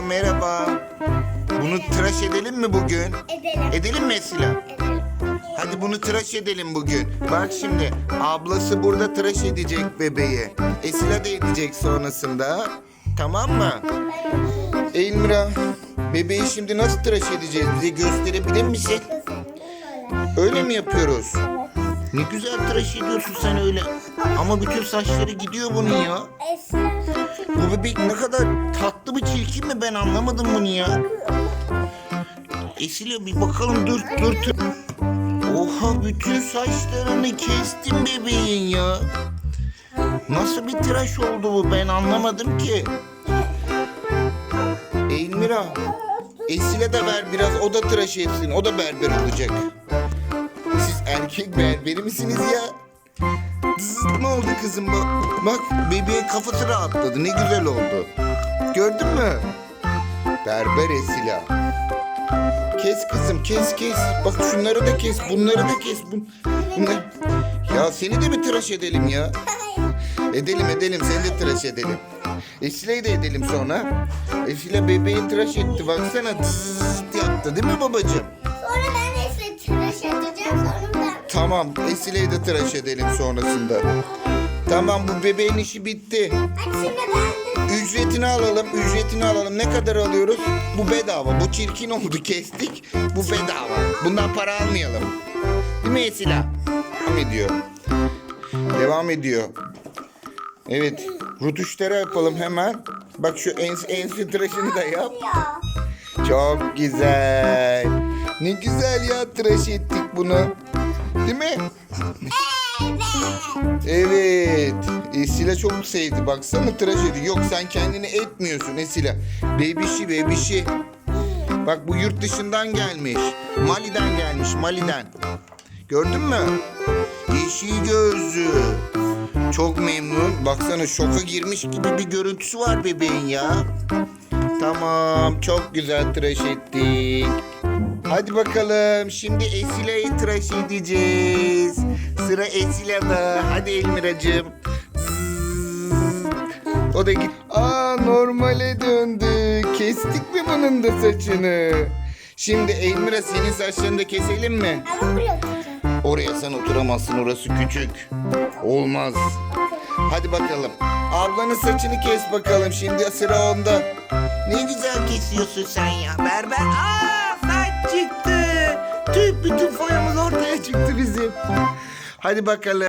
Esila merhaba. Bunu tıraş edelim mi bugün? Edelim. Edelim mi Esila? Edelim. Hadi bunu tıraş edelim bugün. Bak şimdi ablası burada tıraş edecek bebeği. Esila da edecek sonrasında. Tamam mı? Elmira bebeği şimdi nasıl tıraş edeceğiz? Bize gösterebilir misin? Öyle mi yapıyoruz? Ne güzel tıraş ediyorsun sen öyle. Ama bütün saçları gidiyor bunun ya. Esra Bu bebek ne kadar tatlı mı çirkin mi ben anlamadım bunu ya. Esile bir bakalım dur dur dur. Oha bütün saçlarını kestim bebeğin ya. Nasıl bir tıraş oldu bu ben anlamadım ki. Elmira Esile de ver biraz o da tıraş etsin o da berber olacak. Siz erkek berberi misiniz ya? Zzz, ne oldu kızım bak, bak bebeğin kafası rahatladı ne güzel oldu. Gördün mü? Berber Esila. Kes kızım kes kes. Bak şunları da kes bunları da kes. Bun, bunlar... Ya seni de mi tıraş edelim ya? Edelim edelim seni de tıraş edelim. Esile'yi de edelim sonra. Esile bebeği tıraş etti baksana zzz yaptı değil mi babacığım? Sonra ben Esra tıraş edeceğim. Sonra. Tamam Esile'yi de tıraş edelim sonrasında. Tamam bu bebeğin işi bitti. Ücretini alalım, ücretini alalım. Ne kadar alıyoruz? Bu bedava. Bu çirkin oldu kestik. Bu bedava. Bundan para almayalım. Değil mi Esila? Devam ediyor. Devam ediyor. Evet. Rutuşları yapalım hemen. Bak şu ens ensi tıraşını da yap. Ya. Çok güzel. Ne güzel ya tıraş ettik bunu. Değil mi? Evet. Esila çok sevdi. Baksana tıraş ediyor. Yok sen kendini etmiyorsun Esila. Bebişi bebişi. Bak bu yurt dışından gelmiş. Mali'den gelmiş Mali'den. Gördün mü? Yeşil gözlü. Çok memnun. Baksana şoka girmiş gibi bir görüntüsü var bebeğin ya. Tamam çok güzel tıraş ettik. Hadi bakalım şimdi Esile'yi tıraş edeceğiz. Sıra Esile'de. Hadi Elmiracığım. Zzzz. O da git. Aa normale döndü. Kestik mi bunun da saçını? Şimdi Elmira senin saçlarını da keselim mi? Ama buraya oturacağım. Oraya sen oturamazsın orası küçük. Olmaz. Hadi bakalım. Ablanın saçını kes bakalım şimdi sıra onda. Ne güzel kesiyorsun sen ya berber. Aa bütün foyamız ortaya çıktı bizim. Hadi bakalım.